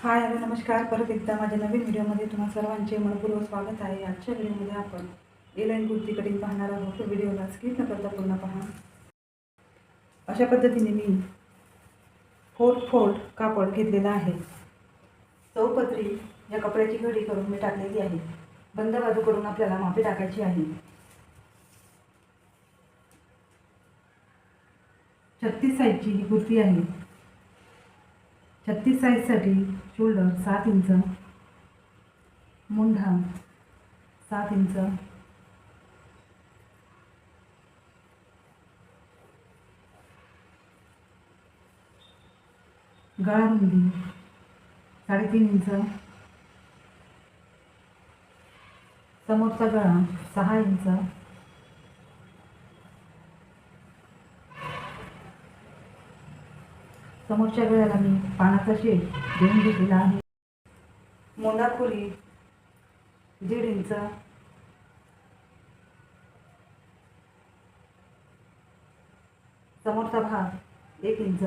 Hi hello नमस्कार. परत एकदा माझ्या नवीन व्हिडिओमध्ये तुम्हा सर्वांचे मनपूर्वक स्वागत आहे. आजच्या व्हिडिओमध्ये आपण एलाईन कुर्ती कटिंग पाहणार आहोत. व्हिडिओला स्किप न करता पूर्ण पहा. अशा पद्धतीने मी फोर्ट फोल्ड कापड घेतलेला आहे. चौपत्री या कपड्याची घडी करून मी टाकलेली आहे. बंद बाजू करून आपल्याला मापी टाकायची आहे. छत्तीस साईजची ही कुर्ती आहे. छत्तीस साईजसाठी शोल्डर सात इंच मुंढा सात इंच. गळा रुंदी साडेतीन इंच. समोरचा गळा सहा इंच. समोरच्या वेळेला मी पानाचा शेड देऊन घेतलेला आहे. मोंडाखोली दीड इंच. समोरचा भाग एक इंच.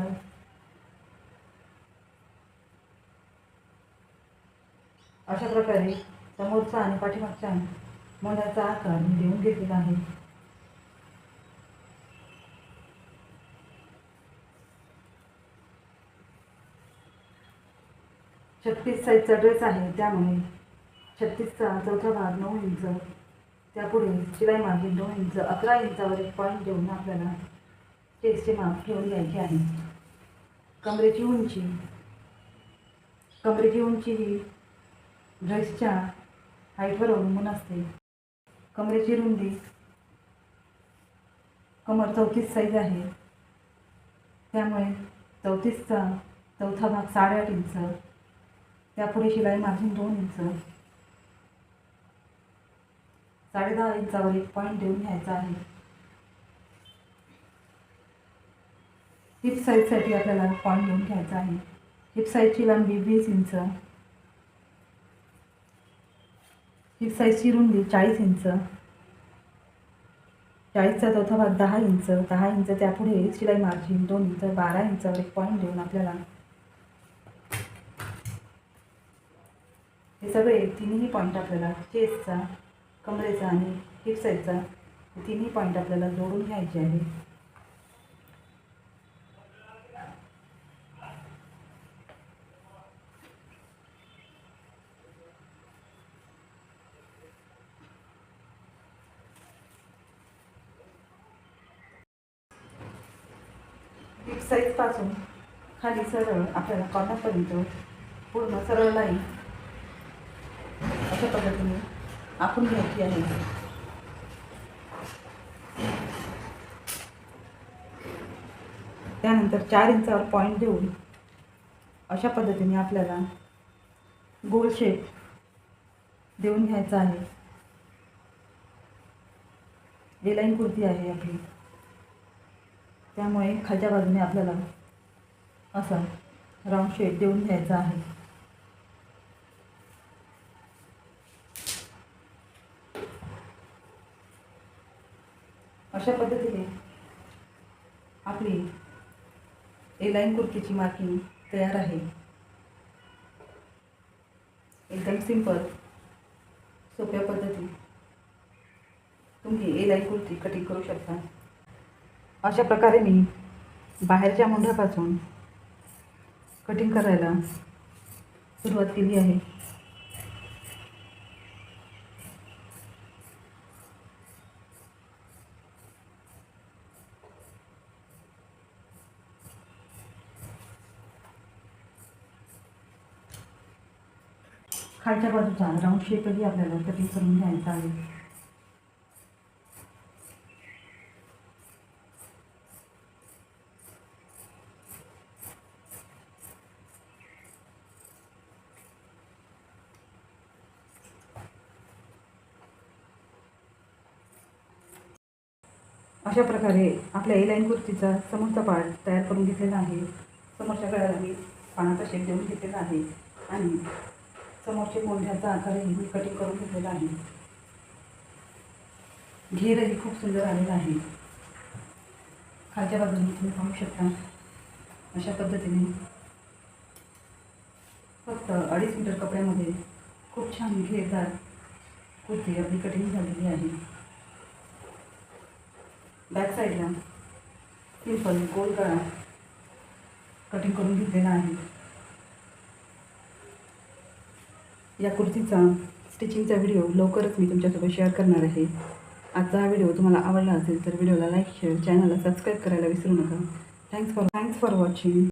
अशा प्रकारे समोरचा आणि पाठीमागच्या मोंडाचा आकार मी देऊन घेतलेला आहे. छत्तीस साईजचा ड्रेस आहे त्यामुळे छत्तीसचा चौथा भाग नऊ इंच त्यापुढे शिलाई मार्जिन दोन इंच अकरा इंचावर एक पॉईंट देऊन आपल्याला चेस्टचे माप ठेवून घ्यायचे आहे. कमरेची उंची कमरेची उंची ही ड्रेसच्या हाईटवर अवलंबून असते. कमरेची रुंदी कमर चौतीस साईज आहे. त्यामुळे चौतीसचा चौथा भाग साडेआठ इंच त्यापुढे शिलाई मार्जिन दोन इंच साडेदहा इंचावर एक पॉईंट देऊन घ्यायचा आहे. हिप साईजसाठी आपल्याला पॉईंट देऊन घ्यायचा आहे. हिप साईजची लांबी वीस इंच हिप साईजची रुंदी चाळीस इंच चाळीसचा चौथा भाग दहा इंच दहा इंच त्यापुढे शिलाई मार्जिन दोन इंच बारा इंचावर एक पॉईंट देऊन आपल्याला हे सगळे तिन्ही पॉईंट आपल्याला चेस्टचा कमरेचा आणि हिप साईडचा तिन्ही पॉईंट आपल्याला जोडून घ्यायचे आहे. हिप साईजपासून खाली सरळ आपल्याला कॉर्नरपर्यंत पूर्ण सरळ लाईन अशा पद्धतीने आपण घ्यायची आहे? त्यानंतर चार इंचावर पॉईंट देऊन अशा पद्धतीने आपल्याला गोल शेप देऊन घ्यायचा आहे. एलाईन कुर्ती आहे आपली. त्यामुळे खालच्या बाजूने आपल्याला असा राऊंड शेप देऊन घ्यायचा आहे. अशा पद्धतीने आपली एलाईन कुर्तीची मार्किंग तयार आहे. एकदम सिंपल सोप्या पद्धती तुम्ही एलाईन कुर्ती कटिंग करू शकता. अशा प्रकारे मी बाहेरच्या मुंढ्यापासून कटिंग करायला सुरुवात केली आहे. खालच्या बाजूचा राऊंड शेपही आपल्याला कटिंग करून घ्यायचा आहे. अशा प्रकारे आपल्या एलाईन कुर्तीचा समोरचा पार्ट तयार करून घेतलेला आहे. समोरच्या गळ्याला मी पानाचा शेप देऊन घेतलेला आहे. आणि समोरचे मोंढ्याचा आकारही मी कटिंग करून घेतलेला आहे. घेरही खूप सुंदर आलेला आहे. खालच्या बाजूने तुम्ही पाहू शकता. अशा पद्धतीने फक्त अडीच मीटर कपड्यामध्ये खूप छान घेरदार कुर्ती आपली कटिंग झालेली आहे. बॅक साईडला सिंपल गोल गळा कटिंग करून घेतलेला आहे. या कुर्तीचा स्टिचिंगचा व्हिडिओ लवकरच मी तुमच्यासोबत शेअर करणार आहे. आजचा हा व्हिडिओ तुम्हाला आवडला असेल तर व्हिडिओला लाईक शेअर चॅनलला सबस्क्राईब करायला विसरू नका. Thanks for thanks for watching